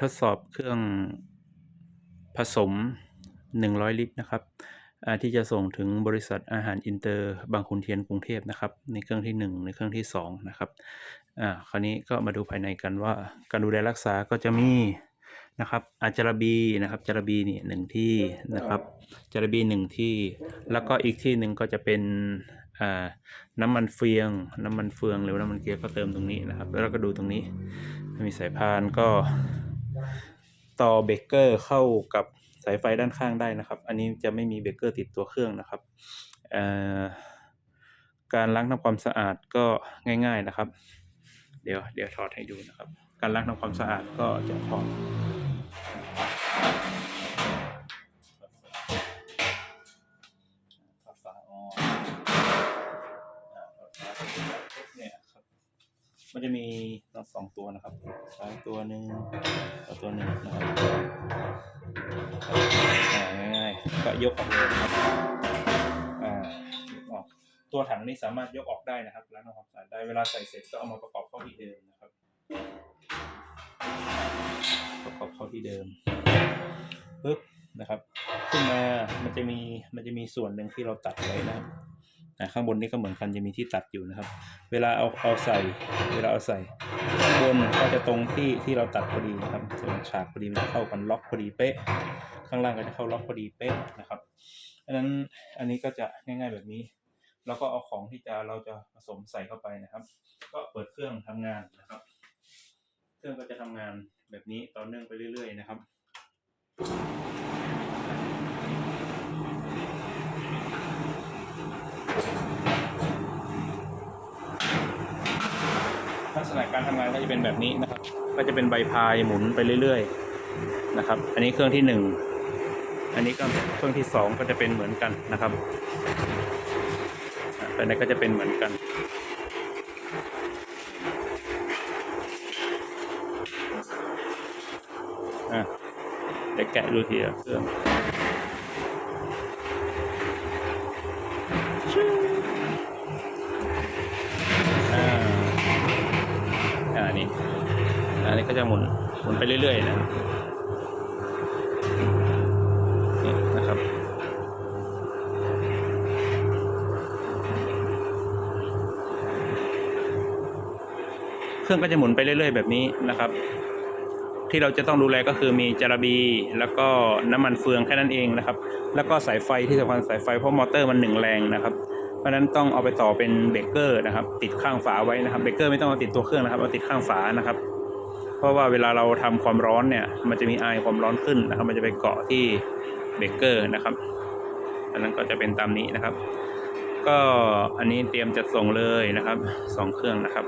ทดสอบเครื่องผสม 100 ลิตรนะครับที่จะส่งถึงบริษัทอาหารอินเตอร์บางขุนเทียนกรุงเทพนะครับ ในเครื่องที่ 1 ในเครื่องที่ 2 นะครับอ่าคราวนี้ก็มาดูภายในกันว่าการดูแลรักษาก็จะมีนะครับอาจารบีนะครับจารบีนี่หนึ่งที่นะครับจารบีหนึ่งที่ แล้วก็อีกที่หนึ่งก็จะเป็นอ่าน้ำมันเฟือง น้ำมันเฟืองหรือน้ำมันเกียร์ก็เติมตรงนี้นะครับ แล้วเราก็ดูตรงนี้ มีสายพานก็ ต่อเบรกเกอร์เข้ากับสายไฟด้านข้างได้นะครับ อันนี้จะไม่มีเบรกเกอร์ติดตัวเครื่องนะครับ การล้างทำความสะอาดก็ง่าย ๆนะครับ เดี๋ยวเดี๋ยวถอดให้ดูนะครับ การล้างทำความสะอาดก็จะถอดถอดฝาออกอ่าถอดฝาเนี่ย มันจะมีทั้งสองตัวนะครับซ้ายตัวหนึ่งกับตัวหนึ่งนะครับอ่าง่ายๆก็ยกออกเลยนะครับอ่าออกตัวถังนี่สามารถยกออกได้นะครับล้างทำความสะอาดได้เวลาใส่เสร็จก็เอามาประกอบเข้าที่เดิมนะครับ ประกอบเข้าที่เดิมปึ๊บนะครับ ขึ้นมามันจะมีมันจะมีส่วนหนึ่งที่เราตัดไว้นะครับ อ่าข้างบนนี่ก็เหมือนกันจะมีที่ตัดอยู่นะครับ เวลาเอาเอาใส่ เวลาเอาใส่ข้างบนก็จะตรงที่ที่เราตัดพอดีนะครับส่วนฉากพอดีมันเข้ากันล็อกพอดีเป๊ะ ข้างล่างก็จะเข้าล็อกพอดีเป๊ะนะครับอันนั้นอันนี้ก็จะง่ายๆแบบนี้ แล้วก็เอาของที่จะเราจะผสมใส่เข้าไปนะครับ ก็เปิดเครื่องทำงานนะครับ เครื่องก็จะทำงานแบบนี้ต่อเนื่องไปเรื่อย ๆ นะครับ ลักษ ณะการทำงานก็จะเป็นแบบนี้นะครับ ก็จะเป็นใบพายหมุนไปเรื่อยๆนะครับ อันนี้เครื่องที่หนึ่งอันนี้ก็เครื่องที่สองก็จะเป็นเหมือนกันนะครับอะภายในก็จะเป็นเหมือนกันอะเดี๋ยวแกะดูทีละเครื่อง นนี้ก็จะหมุนหมุนไปเรื่อยๆนะนี่นะครับ เครื่องก็จะหมุนไปเรื่อยๆ แบบนี้นะครับ ที่เราจะต้องดูแลก็คือมีจาระบี แล้วก็น้ำมันเฟืองแค่นั้นเองนะครับ แล้วก็สายไฟที่สำคัญสายไฟเพราะมอเตอร์มันหนึ่งแรงนะครับเพราะนั้นต้องเอาไปต่อเป็นเบรกเกอร์นะครับ ติดข้างฝาไว้นะครับเบรกเกอร์ไม่ต้องเอาติดตัวเครื่องนะครับเอาติดข้างฝานะครับ ราะว่าเวลาเราทำความร้อนเนี่ยมันจะมีไอความร้อนขึ้นนะครับมันจะไปเกาะที่เบเกอร์นะครับอันนั้นก็จะเป็นตามนี้นะครับ ก็อันนี้เตรียมจะส่งเลยนะครับสองเครื่องนะครับ